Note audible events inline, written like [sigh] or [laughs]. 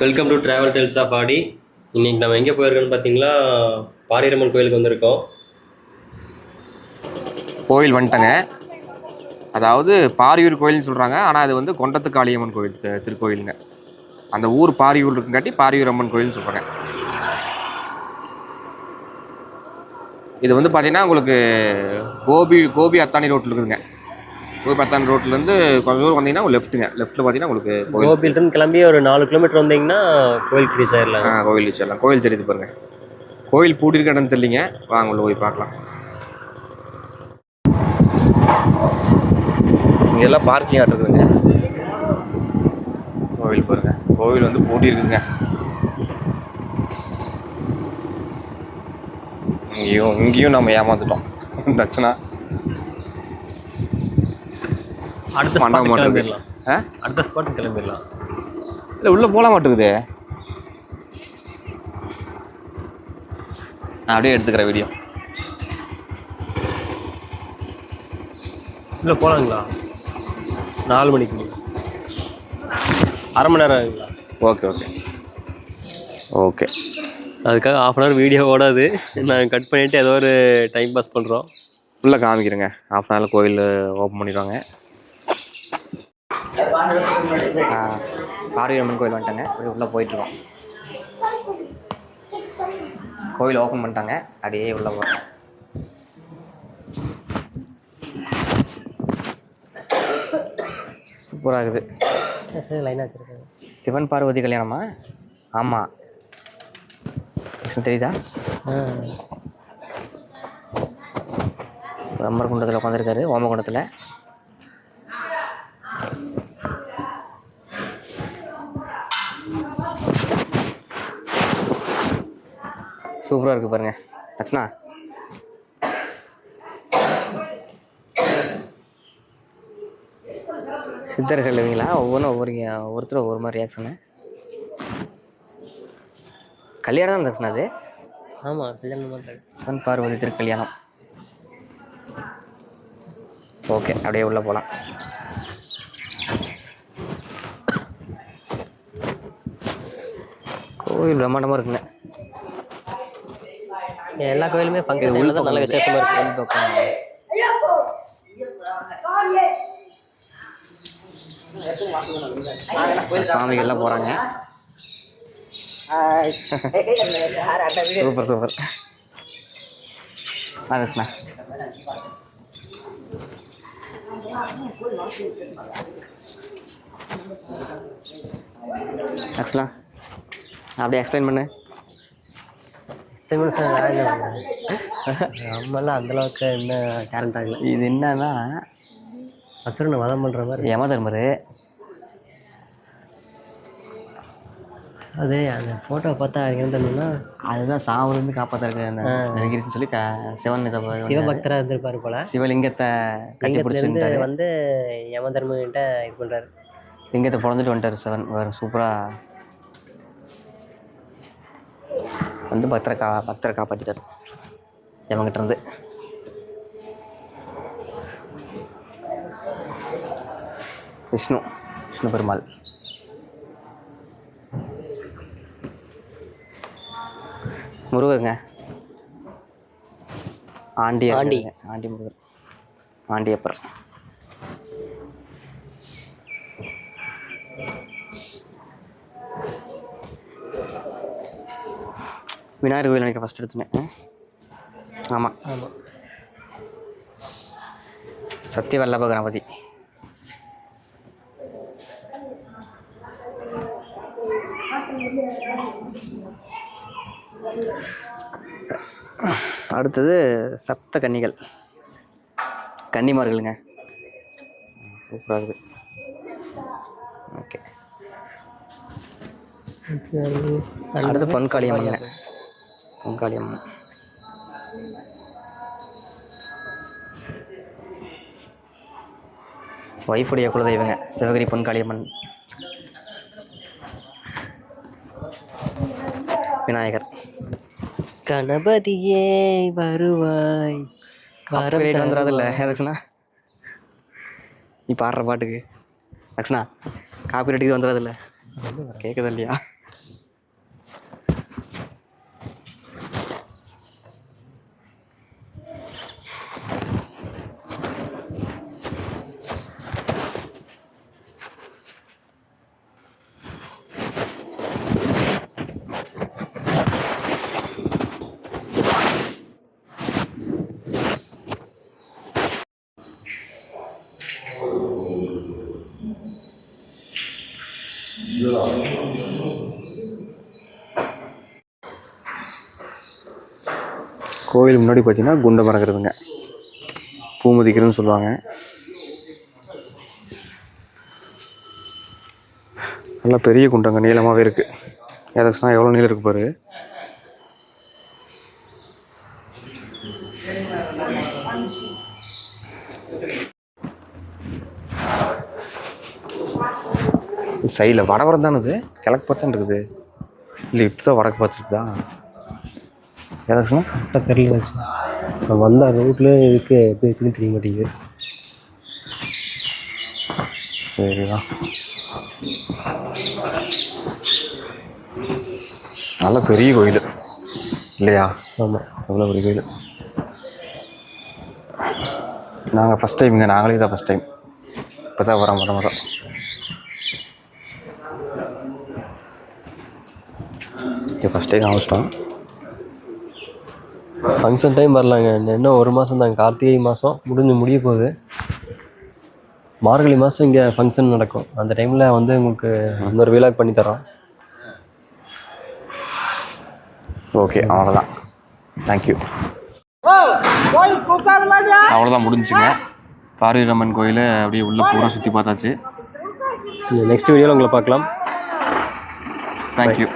Welcome to travel tales of Aadi இன்னைக்கு நம்ம எங்கே போயிருக்கோம்னு பார்த்தீங்களா பாடியம்மன் கோயிலுக்கு வந்திருக்கோம். கோயில் வந்துட்டங்க. அதாவது பாரியூர் கோயில்னு சொல்கிறாங்க ஆனால் அது வந்து கொண்டத்து காளியம்மன் கோயில் திருக்கோயிலுங்க. அந்த ஊர் பாரியூர் இருக்குங்காட்டி பாரியூர் அம்மன் கோயில்னு சொல்கிறாங்க இது வந்து பார்த்தீங்கன்னா உங்களுக்கு கோபி கோபி அத்தானி ரோட்டில் இருக்குதுங்க. கோபி அத்தானி ரோட்லேருந்து கொஞ்சம் தூரம் வந்தீங்கன்னா லெஃப்ட்டுங்க லெஃப்ட்டில் பார்த்தீங்கன்னா உங்களுக்கு கோயில் கோபிலிருந்து கிளம்பி ஒரு நாலு கிலோமீட்டர் வந்தீங்கன்னா கோயிலுக்கு ரீச் ஆயிடலாம் ஆ கோயில் வச்சிடலாம் கோயில் தெரியுது பாருங்க. கோயில் பூட்டிருக்க இடம் தெரியலிங்க. வாங்க உள்ள போய் பார்க்கலாம். இங்கெல்லாம் பார்க்கிங் ஆட் இருக்குதுங்க. கோவில் பாருங்க. கோவில் வந்து பூட்டி இருக்குங்க இங்கேயும் இங்கேயும் நம்ம ஏமாந்துட்டோம். [laughs] தட்சணா. அடுத்த ஸ்பாட் கிளம்பிடலாம். ஆ? அடுத்த ஸ்பாட் கிளம்பிடலாம். இல்லை உள்ளே போக மாட்டேங்குதே நான் அப்படியே எடுத்துக்கிறேன் வீடியோ இல்லை போகலாங்களா நாலு மணிக்கு அரை மணி நேரம் ஆகுங்களா? Okay okay. ஓகே. அதுக்காக ஆஃப் அன் ஹவர் வீடியோ ஓடாது. நான் கட் பண்ணிவிட்டு ஏதோ ஒரு டைம் பாஸ் பண்ணுறோம் உள்ளே காமிக்கிறேங்க. ஹாஃப் அன் ஹவரில் கோயில் ஓப்பன் பண்ணிடுவாங்க. காரியம்மன் கோயில் வந்துட்டாங்க. அப்படியே உள்ளே போயிட்டுருக்கோம். கோயில் ஓப்பன் பண்ணிட்டாங்க. அப்படியே உள்ளே போகிறோம் சூப்பராக இருக்குது. லைனாக வச்சுருக்காங்க சிவன் பார்வதி கல்யாணமா? ஆமாம் தெரியுதா? பிரம்மர் குண்டத்தில் உட்காந்துருக்காரு ஓமகுண்டத்தில். சூப்பராக இருக்குது பாருங்க. லட்சணா சித்தர்கள் இல்லைங்களா ஒவ்வொன்றும் ஒவ்வொரு ஒவ்வொருத்தரும் ஒவ்வொரு மாதிரி ரியாக்ஷனு கல்யாணம் தான் தட்சணா அது? ஆமாம் கல்யாணம் சிவன் பார்வதி திருக்கல்யாணம். ஓகே அப்படியே உள்ளே போகலாம் கோயில் பிரம்மாண்டமாக இருக்குங்க. எல்லா கோயிலுமே ஃபங்க்ஷன் உள்ள நல்ல விசேஷமாக இருக்கு பக்கம் சாமிகள்லாம் போகிறாங்க சூப்பர் சூப்பர். அதுண்ணா கிருஷ்ணா அப்படியே எக்ஸ்பிளைன் பண்ணு. நம்மளாம் அந்த அளவுக்கு என்ன டேலண்ட் ஆகல. இது என்னன்னா அசுரனை வதம் பண்ணுற மாதிரி யம தர்மர் அதே அந்த ஃபோட்டோ பார்த்தா என்ன அதுதான் சாவுலேருந்து காப்பாற்றுறதுக்கு அந்த இருக்குன்னு சொல்லி க சிவன் சிவபக்தராக இருந்திருப்பாரு போல. சிவலிங்கத்தை கட்டி லிங்கத்துலேருந்து பிடிச்சிருந்தாரு. வந்து யம தர்மகிட்ட இது பண்ணுறாரு லிங்கத்தை பிறந்துட்டு வந்துட்டார் சிவன். வேறு சூப்பராக வந்து பக்தரை கா பக்தரை காப்பாற்றிட்டார் யமங்கிட்ட இருந்து? விஷ்ணு விஷ்ணு பெருமாள். முருகருங்க. ஆண்டி. ஆண்டி. ஆண்டி முருகர். ஆண்டியப்பர். விநாயகர் கோயில் எனக்கு ஃபஸ்ட் எடுத்துனேன். ஆமாம் ஆமாம் சத்திய வல்லப கணபதி. அடுத்தது சப்த கன்னிகள். கன்னிமார்களுங்க. சூப்பராக இருக்குது. ஓகே. அடுத்து பொன்காளி பொன்காளி அம்மன் ஒய்ஃபுடைய குலதெய்வங்க சிவகிரி பொன்காளி அம்மன் விநாயகர். கணபதியே வருவாய். காப்பிரைட் வந்துடாதுல்ல லக்ஷ்ணா நீ பாடுற பாட்டுக்கு. லக்ஷ்ணா காப்பிரைட்டுக்கு வந்துடாதுல்ல கேட்குது இல்லையா? கோயில் முன்னாடி பார்த்தீங்கன்னா குண்டை மறக்கிறதுங்க பூ மதிக்கிறதுன்னு சொல்லுவாங்க. நல்லா பெரிய குண்டங்க நீளமாகவே இருக்குது எதாச்சுன்னா எவ்வளோ நீளம் இருக்கு பாரு. சைடில் வடவரம் தானே இது? கிழக்கு பார்த்தான் இருக்குது. இல்லை இப்போ தான் வடக்கு பார்த்துருக்குதா? எதாச்சுன்னா கரெக்டாக தெரியல வச்சு. நான் வந்த ரோட்டில் இருக்கு எப்படி இருக்குன்னு தெரிய மாட்டேங்குது. சரிதான் நல்ல பெரிய கோயில். இல்லையா? ஆமாம் அவ்வளோ பெரிய கோயில்? நாங்கள் ஃபஸ்ட் டைம் இங்கே நாங்களே தான் ஃபஸ்ட் டைம் இப்போ தான் வரோம் வர வரோம். இது ஃபஸ்ட் டைம் ஆரம்பிச்சிட்டோம் ஃபங்க்ஷன் டைம் வரலாங்க. இன்னும் ஒரு மாதம் தான். கார்த்திகை மாதம் முடிஞ்சு முடிய போகுது. மார்கழி மாதம் இங்கே ஃபங்க்ஷன் நடக்கும். அந்த டைமில் வந்து உங்களுக்கு இன்னொரு விழாக் பண்ணி தரோம் ஓகே அவ்வளோதான் தேங்க்யூ அவ்வளோதான் முடிஞ்சுங்க பாரிரம்மன் கோயில் அப்படியே உள்ளே பூரா சுற்றி பார்த்தாச்சு. நெக்ஸ்ட் வீடியோவில் உங்களை பார்க்கலாம். தேங்க்யூ